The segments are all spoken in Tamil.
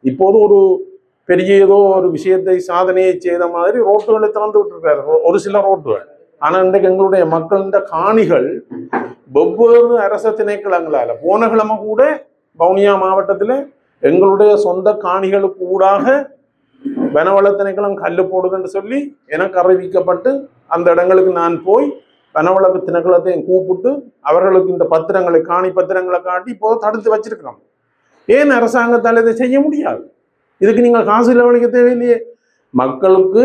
இப்போது ஒரு பெரிய ஏதோ ஒரு விஷயத்தை சாதனையை செய்த மாதிரி ரோட்டுகளை திறந்து விட்டுருக்காரு. ஒரு- சில ரோட்டுகள். ஆனால் இன்றைக்கு எங்களுடைய மக்களின் காணிகள் வெவ்வேறு அரச திணைக்களங்களால் போன கிழமை கூட பவுனியா மாவட்டத்தில் எங்களுடைய சொந்த காணிகளுக்கு ஊடாக வனவள திணைக்களம் கல் போடுதுன்னு சொல்லி எனக்கு அறிவிக்கப்பட்டு அந்த இடங்களுக்கு நான் போய் வனவள திணைக்களத்தையும் கூப்பிட்டு அவர்களுக்கு இந்த பத்திரங்களை காணி பத்திரங்களை காட்டி இப்போது தடுத்து வச்சிருக்கிறோம். ஏன் அரசாங்கத்தால் இதை செய்ய முடியாது? இதுக்கு நீங்கள் காசு செலவழிக்க தேவையில்லையே. மக்களுக்கு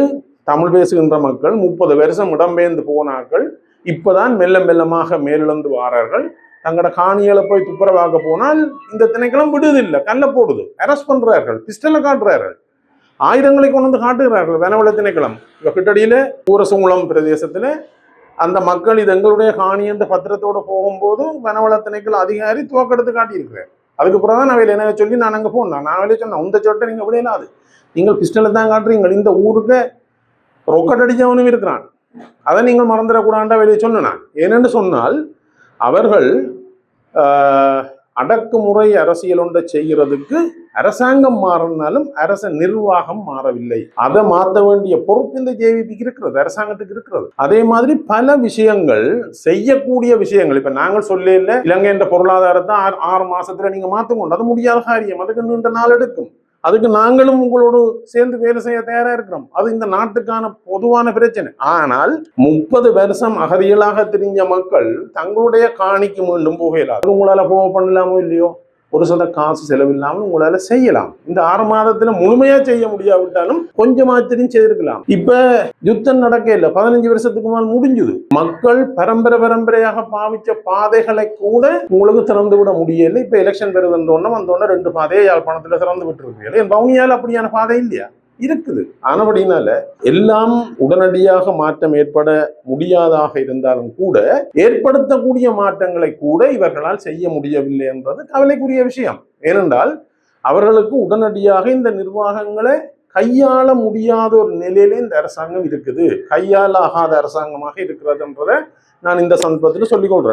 தமிழ் பேசுகின்ற மக்கள் முப்பது வருஷம் இடம்பெயர்ந்து போனார்கள். இப்போதான் மெல்ல மெல்லமாக மேலிழந்து வாரார்கள். தங்களோட காணிகளை போய் துப்புரவாக்க போனால் இந்த திணைக்களம் விடுதில்லை கல்ல போடுது. அரெஸ்ட் பண்ணுறார்கள் பிஸ்டலை காட்டுறார்கள். ஆயுதங்களை கொண்டு வந்து காட்டுகிறார்கள் வனவள திணைக்களம். இப்போ கிட்டடியில் ஊரசங்குளம் பிரதேசத்தில் அந்த மக்கள் இது எங்களுடைய காணி என்ற பத்திரத்தோடு போகும்போது வனவள திணைக்கள அதிகாரி துவக்கெடுத்து காட்டியிருக்கிறார். அதுக்கு தான் நான் என்ன சொல்லி நான் அங்கே போனேன். நான் வெளியே சொன்னேன் உந்த சொட்டை நீங்கள் விடையிலாது நீங்கள் பிஸ்டலில் தான் காட்டுறீங்க. இந்த ஊருக்கு ரொக்கட் அடித்தவனும் இருக்கிறான். அதை நீங்கள் மறந்துடக்கூடாண்டா வெளியே சொன்னேன் ஏனென்று சொன்னால் அவர்கள் அடக்குமுறை அரசியல் ஒன்றை செய்கிறதுக்கு அரசாங்கம் மாறினாலும் அரச நிர்வாகம் மாறவில்லை. அதை மாற்ற வேண்டிய பொறுப்பு இந்த ஜேவிபிக்கு இருக்கிறது அரசாங்கத்துக்கு இருக்கிறது. அதே மாதிரி பல விஷயங்கள் செய்யக்கூடிய விஷயங்கள் இப்ப நாங்கள் சொல்ல இல்லை இலங்கை என்ற பொருளாதாரத்தை ஆறு மாசத்துல நீங்க மாத்துக்கொண்டு அது முடியாத காரியம் அதுக்கு நீண்ட நாள் எடுக்கும். அதுக்கு நாங்களும் உங்களோடு சேர்ந்து வேலை செய்ய தயாரா இருக்கிறோம். அது இந்த நாட்டுக்கான பொதுவான பிரச்சனை. ஆனால் முப்பது வருஷம் அகதிகளாக திரிஞ்ச மக்கள் தங்களுடைய காணிக்கு மீண்டும் போகலாம் அது உங்களால போக பண்ணலாமோ இல்லையோ? ஒரு சில காசு செலவில்லாமல் உங்களால செய்யலாம். இந்த ஆறு மாதத்துல முழுமையா செய்ய முடியாவிட்டாலும் கொஞ்சமாத்திரம் செய்திருக்கலாம். இப்ப யுத்தம் நடக்க இல்லை. பதினஞ்சு வருஷத்துக்கு மேல் முடிஞ்சுது. மக்கள் பரம்பரை பரம்பரையாக பாவிச்ச பாதைகளை கூட உங்களுக்கு திறந்து விட முடியல. இப்ப எலெக்ஷன் பெறுதுன்றோன்னா வந்தோடனே ரெண்டு பாதையை யாழ்ப்பாணத்துல திறந்து விட்டு இருக்கீங்க என் பவுனியால் அப்படியான பாதை இல்லையா? இருக்குது. ஆனபடினால எல்லாம் உடனடியாக மாற்றம் ஏற்பட முடியாதாக இருந்தாலும் கூட ஏற்படுத்தக்கூடிய மாற்றங்களை கூட இவர்களால் செய்ய முடியவில்லை என்பது கவலைக்குரிய விஷயம். ஏனென்றால் அவர்களுக்கு உடனடியாக இந்த நிர்வாகங்களை கையாள முடியாத ஒரு நிலையிலே இந்த அரசாங்கம் இருக்குது. கையாளாகாத அரசாங்கமாக இருக்கிறதுன்றதை நான் இந்த சந்தர்ப்பத்தில் சொல்லிக் கொள்றேன்.